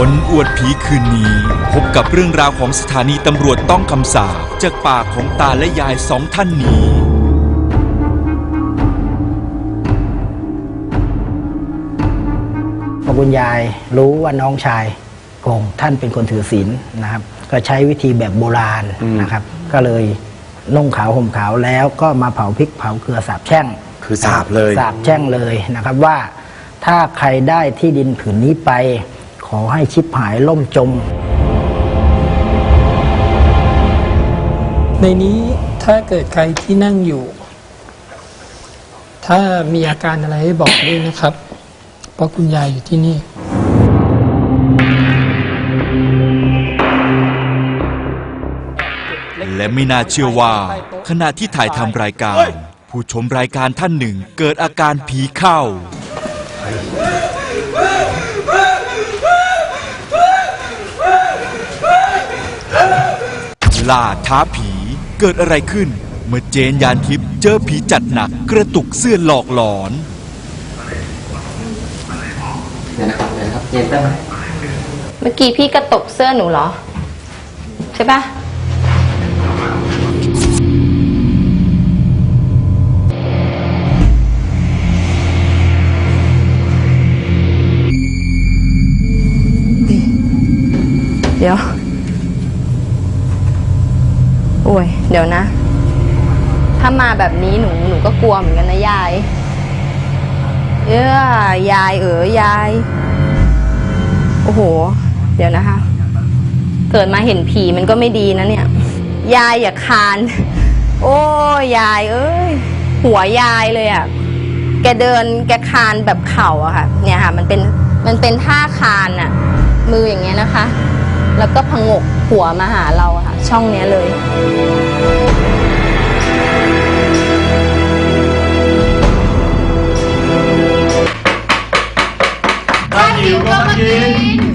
คนอวดผีคืนนี้ พบกับเรื่องราวของสถานีตำรวจต้องคำสาปจากปากของตาและยายสองท่านนี้ พอคุณยายรู้ว่าน้องชายโกงท่านเป็นคนถือศีลนะครับ ก็ใช้วิธีแบบโบราณนะครับ ก็เลยนุ่งขาวห่มขาวแล้วก็มาเผาพริกเผาเกลือสาบแช่งคือสาบเลย สาบแช่งเลยนะครับว่าถ้าใครได้ที่ดินผืนนี้ไป ขอให้ชิบหายล่มจม ในนี้ถ้าเกิดใครที่นั่งอยู่ ถ้ามีอาการอะไรให้บอกด้วยนะครับ เพราะคุณยายอยู่ที่นี่และไม่น่าเชื่อว่า ขณะที่ถ่ายทำรายการ ผู้ชมรายการท่านหนึ่งเกิดอาการผีเข้า ล่า ท้าผีเกิดอะไรขึ้น เมื่อเจนยานทิพย์เจอผีจัดหนักกระตุกเสื้อหลอกหลอน เดี๋ยวนะครับเดี๋ยวนะครับเย็นแป๊บนึงเมื่อกี้พี่กระตกเสื้อหนูเหรอ ใช่ปะเดี๋ยว โอ้ย เดี๋ยวนะ ถ้ามาแบบนี้หนูหนูก็กลัวเหมือนกันนะยาย เอ้อยายเออยาย โอ้โห เดี๋ยวนะคะ เกิดมาเห็นผีมันก็ไม่ดีนะเนี่ย ยายอย่าคาน โอ้ยาย เอ้ย หัวยายเลยอะ่ะ แกเดินแกคานแบบเข่าอะค่ะ เนี่ยค่ะ มันเป็นมันเป็นท่าคานอะ่ะ มืออย่างเงี้ยนะคะ แล้วก็พงกหัวมาหาเราอะค่ะ ช่องเนี้ยเลยมาแล้วค่ะ